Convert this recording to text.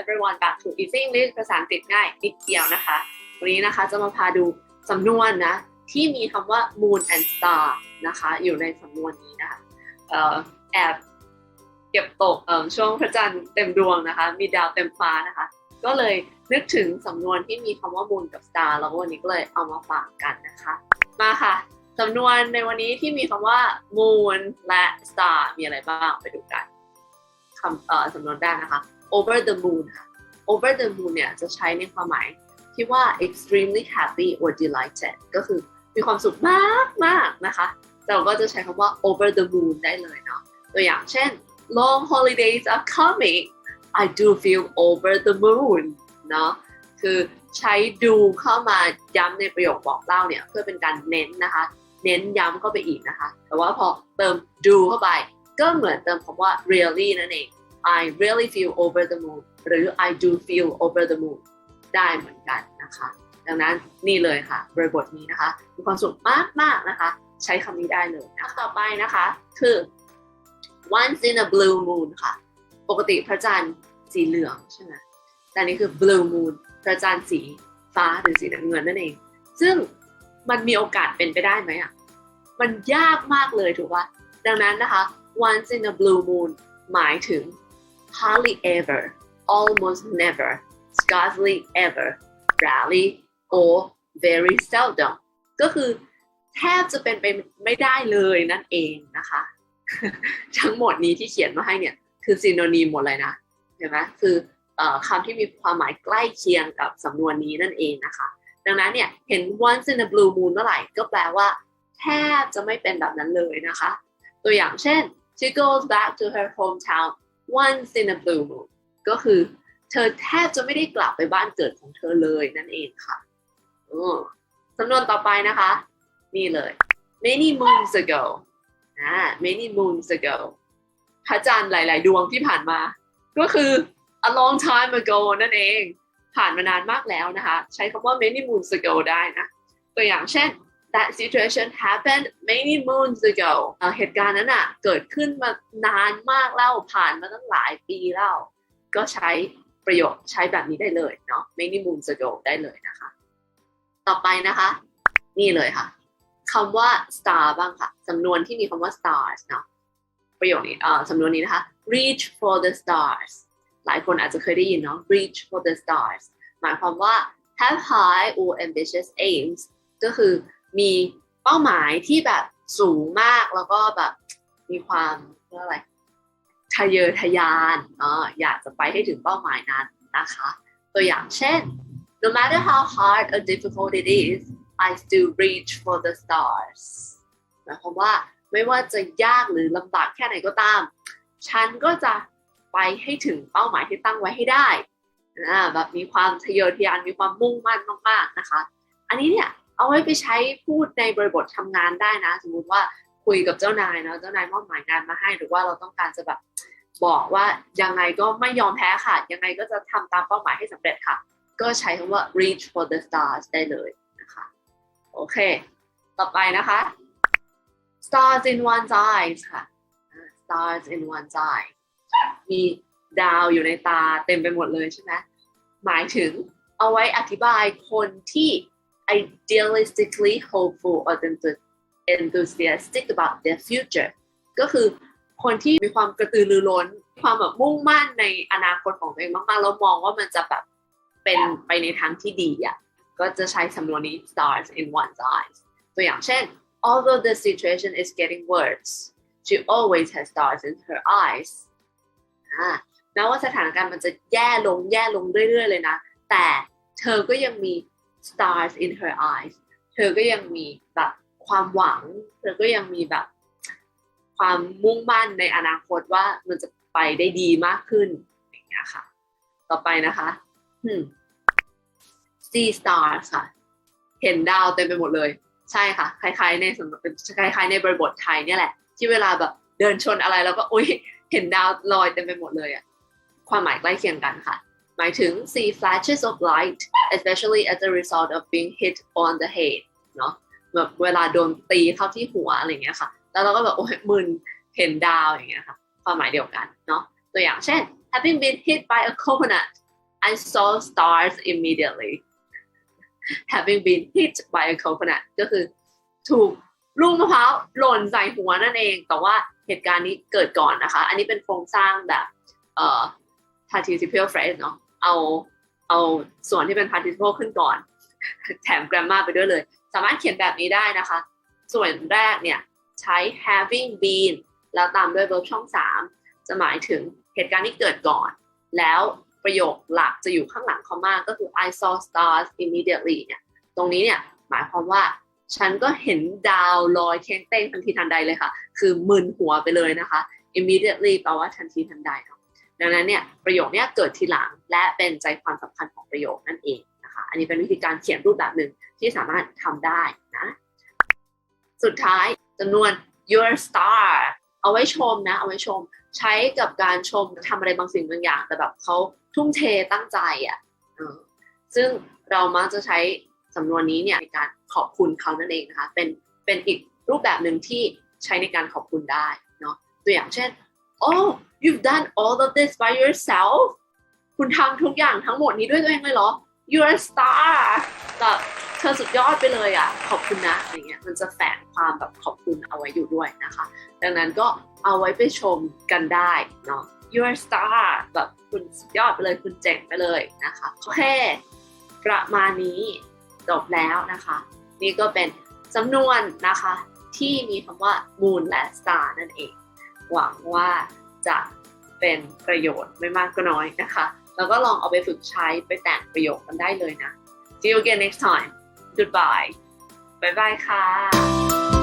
everyone back to Easy English ภาษาอังกฤษง่ายนิดเดียวนะคะ วันนี้นะคะจะมาพาดูสำนวนนะ ที่มีคำว่า moon and star นะคะ อยู่ในสำนวนนี้นะคะออแอบเก็บตกช่วงพระจันทร์เต็มดวงนะคะ มีดาวเต็มฟ้านะคะ ก็เลยนึกถึงสำนวนที่มีคำว่า moon กับ star แล้ววันนี้ก็เลยเอามาฝากกันนะคะ มาค่ะสำนวนในวันนี้ที่มีคำว่า moon และ star มีอะไรบ้างไปดูกันคำสำนวนแรกนะคะ over the moon ค่ะ over the moon เนี่ยจะใช้ในความหมายที่ว่า extremely happy or delighted ก็คือมีความสุขมากมากนะคะเราก็จะใช้คำว่า over the moon ได้เลยเนาะตัวอย่างเช่น long holidays are coming I do feel over the moon เนาะคือใช้ดูเข้ามาย้ำในประโยคบอกเล่าเนี่ยเพื่อเป็นการเน้นนะคะ เน้นย้ำเข้าไปอีกนะคะ แต่ว่าพอเติม do เข้าไป ก็เหมือนเติมคำว่า really นั่นเอง I really feel over the moon หรือ I do feel over the moon ได้เหมือนกันนะคะ ดังนั้นนี่เลยค่ะบริบทนี้นะคะมีความสุขมากมากๆนะคะ ใช้คำนี้ได้เลยนะต่อไปนะคะคือ once in a blue moon ค่ะ ปกติพระจันทร์สีเหลืองใช่ไหมแต่นนี้คือ blue moon พระจันทร์สีฟ้าหรือสีน้ำเงินนั่นเอง ซึ่งมันมีโอกาสเป็นไปได้ไหมอะ มันยากมากเลยถูกป่ะดังนั้นนะคะ once in a blue moon หมายถึง hardly ever almost never scarcely ever rarely or very seldom ก็คือแทบจะเป็นไปไม่ได้เลยนั่นเองนะคะ ทั้งหมดนี้ที่เขียนมาให้เนี่ย คือซีโนนีมหมดเลยนะเห็นไหมคืออคำที่มีความหมายใกล้เคียงกับสำนวนนี้นั่นเองนะคะ ดังนั้นเนี่ยเห็น once in a blue moon เมื่อไหร่ก็แปลว่า แทบจะไม่เป็นแบบนั้นเลยนะคะ ตัวอย่างเช่น she goes back to her hometown once in a blue moon ก็คือเธอแทบจะไม่ได้กลับไปบ้านเกิดของเธอเลยนั่นเองค่ะสำนวนต่อไปนะคะ นี่เลย many moons ago อ่า many moons ago พระจันทร์หลาย ๆ ดวงที่ผ่านมา ก็คือ a long time ago นั่นเอง ผ่านมานานมากแล้วนะคะ ใช้คำว่า many moons ago ได้นะ ตัวอย่างเช่น that situation happened many moons ago เหตุการณ์นั้นอะเกิดขึ้นมานานมากแล้วผ่านมาตั้งหลายปีแล้ว ก็ใช้ประโยคใช้แบบนี้ได้เลยเนาะ many moons ago ได้เลยนะคะ ต่อไปนะคะ นี่เลยค่ะคำว่า star บ้างค่ะสำนวนที่มีคำว่า stars เนาะประโยคนี้เอ่อสำนวนนี้นะคะ reach for the stars หลายคนอาจจะเคยได้ยินเนาะ reach for the stars หมายความว่า have high or ambitious aims ก็คือ มีเป้าหมายที่แบบสูงมากแล้วก็แบบมีความเรียกอะไรทะเยอทะยานเนาะอยากจะไปให้ถึงเป้าหมายนั้นนะคะ ตัวอย่างเช่น no matter how hard or difficult it is I still reach for the stars หมายความว่าไม่ว่าจะยากหรือลำบากแค่ไหนก็ตาม ฉันก็จะไปให้ถึงเป้าหมายที่ตั้งไว้ให้ได้อ่าแบบมีความทะเยอทะยานมีความมุ่งมั่นมากๆนะคะ อันนี้เนี่ย เอาไว้ไปใช้พูดในบริบททำงานได้นะ สมมุติว่าคุยกับเจ้านายเนาะเจ้านายมอบหมายงานมาให้ หรือว่าเราต้องการจะแบบบอกว่ายังไงก็ไม่ยอมแพ้ค่ะ ยังไงก็จะทำตามเป้าหมายให้สำเร็จค่ะ ก็ใช้คำว่า reach for the stars ได้เลยนะคะ โอเค ต่อไปนะคะ stars in one's eyes ค่ะ stars in one's eye มีดาวอยู่ในตาเต็มไปหมดเลยใช่ไหมหมายถึงเอาไว้อธิบายคนที่ idealistically hopeful or enthusiastic about their future ก็คือคนที่มีความกระตือรือร้น ความแบบมุ่งมั่นในอนาคตของตัวเองมากๆ แล้วมองว่ามันจะแบบเป็นไปในทางที่ดีอะ ก็จะใช้สำนวนนี้ stars in one's eyes ตัวอย่างเช่น although the situation is getting worse she always has stars in her eyes อ่าแม้ว่าสถานการณ์มันจะแย่ลงแย่ลงเรื่อยๆเลยนะ แต่เธอก็ยังมี stars in her eyes เธอก็ยังมีแบบความหวัง เธอก็ยังมีแบบ ความมุ่งมั่นในอนาคตว่ามันจะไปได้ดีมากขึ้นอย่างเงี้ยค่ะ ต่อไปนะคะ see stars ค่ะ เห็นดาวเต็มไปหมดเลย ใช่ค่ะ คล้ายๆในสำนวนคล้ายๆในบริบทไทยเนี่ยแหละ ที่เวลาแบบเดินชนอะไรแล้วก็อุ้ยเห็นดาวลอยเต็มไปหมดเลยอะความหมายใกล้เคียงกันค่ะ หมายถึง see flashes of light especially as a result of being hit on the head เนาะแบบเวลาโดนตีเข้าที่หัวอะไรเงี้ยค่ะ แล้วเราก็แบบโอ้ยมึนเห็นดาวอย่างเงี้ยค่ะ ความหมายเดียวกันเนาะ ตัวอย่างเช่น having been hit by a coconut I saw stars immediately having been hit by a coconut ก็คือถูกลูกมะพร้าวหล่นใส่หัวนั่นเอง แต่ว่าเหตุการณ์นี้เกิดก่อนนะคะ อันนี้เป็นโครงสร้างแบบเอ่อ participial phrase เนาะ เอาเอาส่วนที่เป็น participle ขึ้นก่อน แถม grammar ไปด้วยเลย สามารถเขียนแบบนี้ได้นะคะ ส่วนแรกเนี่ยใช้ having been แล้วตามด้วย verb ช่อง 3 จะหมายถึงเหตุการณ์ที่เกิดก่อน แล้วประโยคหลักจะอยู่ข้างหลังเขามากก็คือ I saw stars immediately เนี่ยตรงนี้เนี่ยหมายความว่าฉันก็เห็นดาวลอยเค้งเต้งทันทีทันใดเลยค่ะ คือมึนหัวไปเลยนะคะ immediately แปลว่าทันทีทันใดเนาะ ดังนั้นเนี่ยประโยคเนี้ยเกิดทีหลังและเป็นใจความสำคัญของประโยคนั่นเองนะคะอันนี้เป็นวิธีการเขียนรูปแบบหนึ่งที่สามารถทำได้นะสุดท้ายจำนวน your star เอาไว้ชมนะ เอาไว้ชม ใช้กับการชมทำอะไรบางสิ่งบางอย่าง แต่แบบเขาทุ่มเทตั้งใจอะซึ่งเรามักจะใช้สำนวนนี้เนี่ยในการขอบคุณเขานั่นเองนะคะเป็นเป็นอีกรูปแบบหนึ่งที่ใช้ในการขอบคุณได้เนาะตัวอย่างเช่น oh you've done all of this by yourself คุณทำทุกอย่างทั้งหมดนี้ด้วยตัวเองเลยเหรอ you're a star แบบเธอสุดยอดไปเลยอะ ขอบคุณนะอย่างเงี้ยมันจะแฝงความแบบขอบคุณเอาไว้อยู่ด้วยนะคะ ดังนั้นก็เอาไว้ไปชมกันได้เนาะ you're a star แบบคุณสุดยอดไปเลยคุณเจ๋งไปเลยนะคะโอเคประมาณนี้จบแล้วนะคะ นี่ก็เป็นสำนวนนะคะที่มีคำว่า moon และ star นั่นเอง หวังว่าจะเป็นประโยชน์ไม่มากก็น้อยนะคะ แล้วก็ลองเอาไปฝึกใช้ไปแต่งประโยคกันได้เลยนะ See you again next time Goodbye บ๊ายบายค่ะ